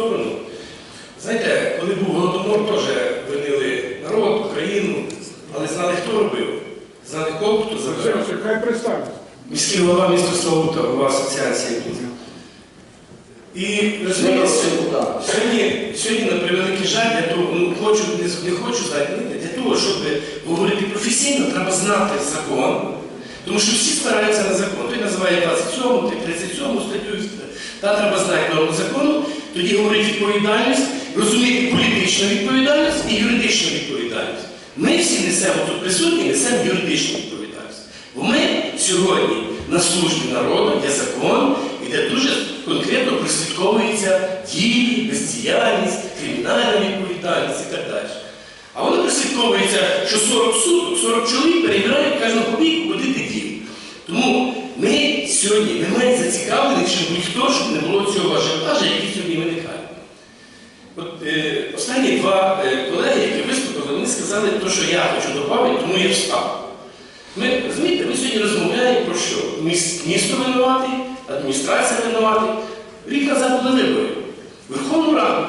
сторону. Знаєте, коли був голодомор, теж винили народ, Україну, але знали, хто робив. Знали, кого хто забирав. Хай представиться. Міський голова міста Славута, голова асоціації. І розумієте, сьогодні, сьогодні, на превеликий жаль, для того, ну, хочу, не, не хочу знати, ні, для того, щоб говорити професійно, треба знати закон. Тому що всі спираються на закон. Той називає 27, той 37 статтю. Та треба знати норму закону, тоді говорить відповідальність, розуміти політичну відповідальність і юридичну відповідальність. Ми всі несемо тут присутні, несемо юридичну відповідальність. Бо ми сьогодні на службі народу, є закон, і де дуже конкретно прослідковується дії, бездіяльність, кримінальна відповідальність і так далі. А воно прослідковується, що 40 суток, 40 чоловік перевіряють кожну копійку, куди ти дів. Тому ми сьогодні не менш зацікавлені, чим будь-хто, щоб не було цього ажіотажу, який сьогодні виникає. От, е, останні два е, колеги, які виступили, вони сказали те, що я хочу додати, тому я встав. Ми, розумієте, ми сьогодні розмовляємо про що? Місто винуватий, адміністрація винуватий. Рік назад були вибори. Верховну Раду.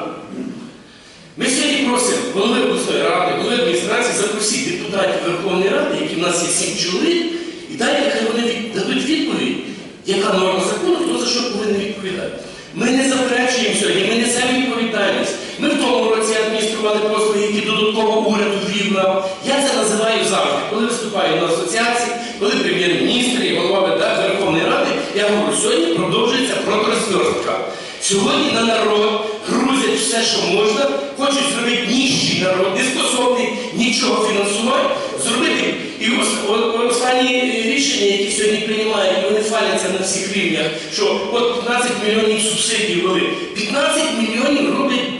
Ми сьогодні просимо голови обласної ради, голови адміністрації запросити депутатів Верховної Ради, які в нас є сім чоловік, і дайте, хай вони дадуть відповідь, яка норма закону, хто за що повинен відповідати. Ми не заперечуємо сьогодні, ми несемо відповідальність. Ми в тому році адміністрували послуги, які додатково уряд ввів нам. Я це називаю завжди. Коли виступаю на асоціації, коли прем'єр-міністр і голова Верховної Ради, я говорю, сьогодні продовжується проторсверстка. Сьогодні на народ грузять все, що можна, хочуть зробити ніщий народ, не способний нічого фінансувати, зробити. І останні рішення, які сьогодні приймають, вони фаляться на всіх рівнях, що от 15 мільйонів субсидій ввели. 15 мільйонів роблять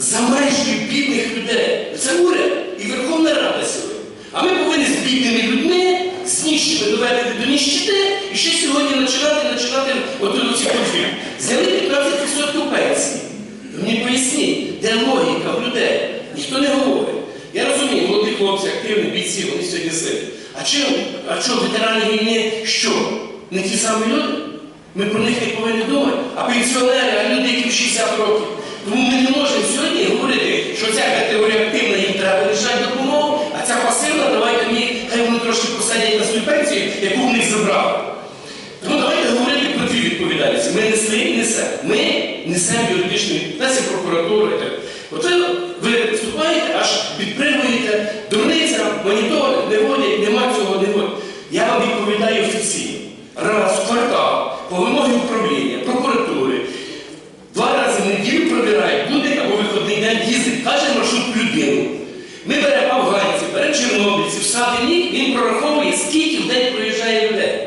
за межі бідних людей. Це уряд і Верховна Рада сьогодні. А ми повинні з бідними людьми, з ніщими доведені до ніщити, і ще сьогодні починати, починати отут ці конфлікти. Зняли 15% пенсії. Ви мені поясніть, де логіка в людей? Ніхто не говорить. Я розумію, молоді хлопці, активні бійці, вони сьогодні сидять. А чим? А що, ветерани війни що? Не ті самі люди? Ми про них не повинні думати. А пенсіонери, а люди, які в 60 років. Тому ми не можемо сьогодні говорити, що ця категорія активна їм треба лишати допомогу, а ця пасивна, давайте мені, хай вони трошки посадять на свою пенсію, яку в них забрали. Тому давайте говорити про дві відповідальності. Ми несли і несемо. Ми несемо юридичну відповідальність прокуратури. От ви аж підпримуєте, дурниця, моніторинг, не водять, нема цього, не водять. Я вам відповідаю офіційно. Раз в квартал, по вимогі управління, прокуратури, Два рази в неділю пробирають люди або виходний день їздить, каже маршрут людину. Ми беремо афганців, беремо чорнобильців, садимо їх, він прораховує, скільки в день проїжджає людей.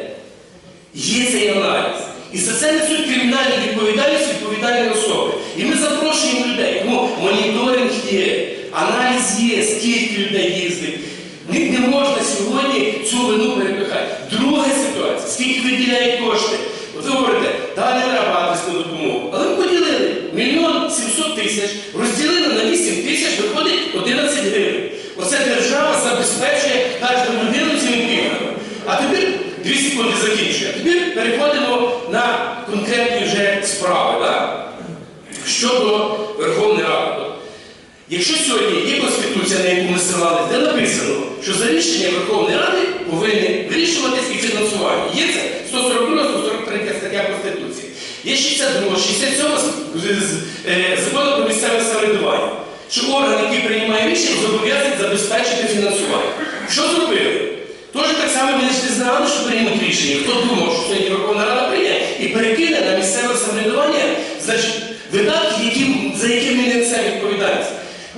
Є цей аналіз. І за це несуть кримінальну відповідальність відповідальні особи. І ми запрошуємо людей. Тому моніторинг є, аналіз є, скільки людей їздить. Не, можна сьогодні цю вину перепихати. Друга ситуація, скільки виділяють кошти. От ви говорите, далі треба адресну допомогу. Але ми поділили мільйон 700 тисяч, розділили на 8 тисяч, виходить 11 гривень. Оце держава забезпечує кожну людину цим пільгами. А тепер, дві секунди закінчую, а тепер переходимо на конкретні вже справи. Да? Щодо. Якщо сьогодні є Конституція, на яку ми ссилалися, де написано, що за рішення Верховної Ради повинні вирішуватись і фінансування. Є це 142, 143 стаття Конституції. Є 62, 67 з- з- е, закону про місцеве самоврядування, що орган, який приймає рішення, зобов'язаний забезпечити фінансування. Що зробили? Тож так само ми не знали, що приймуть рішення. Хто думав, що сьогодні Верховна Рада прийняє і перекине на місцеве самоврядування, значить, видатки, які, за які ми не несемо відповідальність.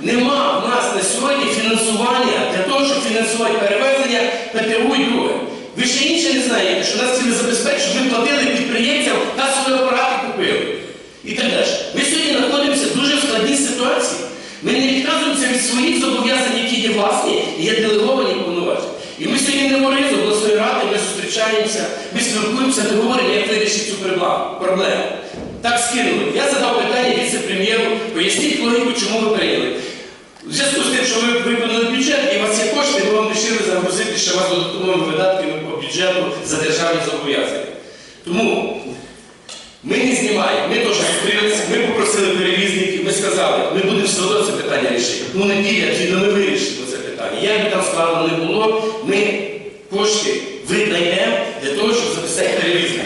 Нема в нас на сьогодні фінансування для того, щоб фінансувати перевезення ПТУ і друге. Ви ще інше не знаєте, що нас хотіли забезпечити, щоб ми платили підприємцям, касові апарати купили. І так далі. Ми сьогодні знаходимося в дуже складній ситуації. Ми не відказуємося від своїх зобов'язань, які є власні і є делеговані повноваження. І ми сьогодні не говоримо з обласної ради, зустрічаємося, ми спілкуємося, ми говоримо, як вирішити цю проблему-. Так скинули. Я задав питання віце-прем'єру, поясніть логіку, чому ви прийняли. У зв'язку з тим, що ви виконали бюджет і у вас є кошти, ми вам вирішили загрузити ще вас додатковими видатками по бюджету за державні зобов'язання. Тому ми не знімаємо, ми теж зустрілися, ми попросили перевірити. вирішить. Ну, неділя, дві, ну ми вирішимо це питання. Як там складно не було, ми кошти видаємо того, щоб.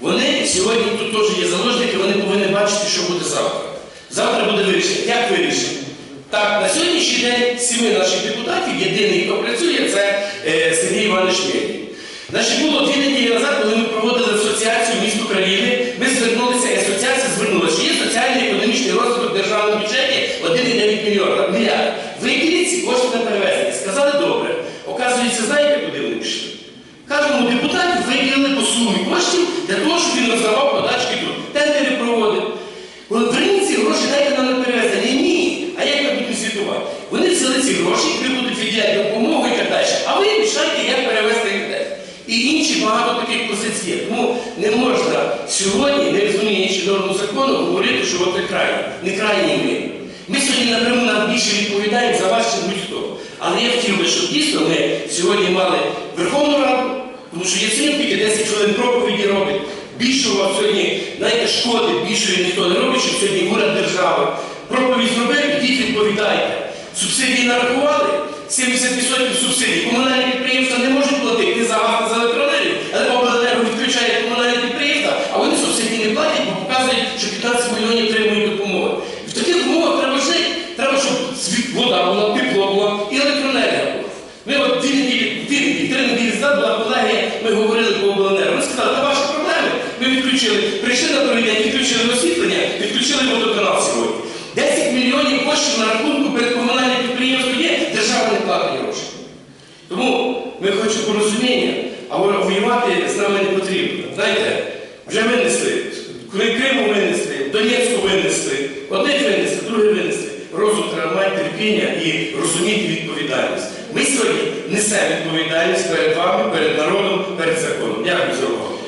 Вони сьогодні тут теж є заложники, вони повинні бачити, що буде завтра. Завтра буде вирішення. Як вирішення? Так, на сьогоднішній день з семи наших депутатів єдиний, хто працює, це е, Сергій Іванович Мельник. Значить, було дві неділі назад, коли ми проводили асоціацію міст України, ми звернулися, і асоціація звернулася, що є соціальний економічний розвиток в державному бюджеті 1,9 мільйона мільярд. Виділіть ці кошти на перевезення. Сказали добре. Оказується, знаєте, куди вони пішли? Кожному депутату виділили по сумі коштів для того, щоб він роздавав подачки тут. Тендери проводив. Коли верніть ці гроші, дайте нам на перевезення. Ні. А як ми будемо звітувати? Вони взяли ці гроші, які будуть відділяти допомогу і так далі. А ви рішайте, як перевезти людей. І інші багато таких позицій є. Тому не можна сьогодні, не розуміючи норму закону, говорити, що от крайні. Не крайні ми. Ми сьогодні напряму нам більше відповідаємо за вас, чим будь-хто. Але я хотів би, щоб дійсно ми сьогодні мали Верховну Раду, тому що Яценюк тільки 10 хвилин проповіді робить. Більшого сьогодні, знаєте, шкоди більшої ніхто не робить, щоб сьогодні уряд держави. Проповідь зробив, ідіть відповідайте. Субсидії нарахували, 70% субсидій. Комунальні підприємства не можуть платити за газ, за електроенергію, але обленерго відключає комунальні підприємства, а вони субсидії не платять, бо показують, що 15 мільйонів отримують допомоги. І в таких умовах треба жити. Треба, щоб світ- вода була, тепло було і електроенергія була. Ми от дві неділі, дві неділі, три неділі назад була колегія, ми говорили по обленерго. Вони сказали, це ваші проблеми. Ми відключили, прийшли на другий день, відключили освітлення, відключили водоканал сьогодні. 10 мільйонів коштів на рахунку перед комунальним підприємством є, держава не платить гроші. Тому ми хочемо порозуміння, а во- воювати з нами не потрібно. Знаєте, вже винесли, Кри- Криму винесли, Донецьку винесли, одних винесли, других винесли. Розум треба мати терпіння і розуміти відповідальність. Ми сьогодні несемо відповідальність перед вами, перед народом, перед законом. Дякую за увагу.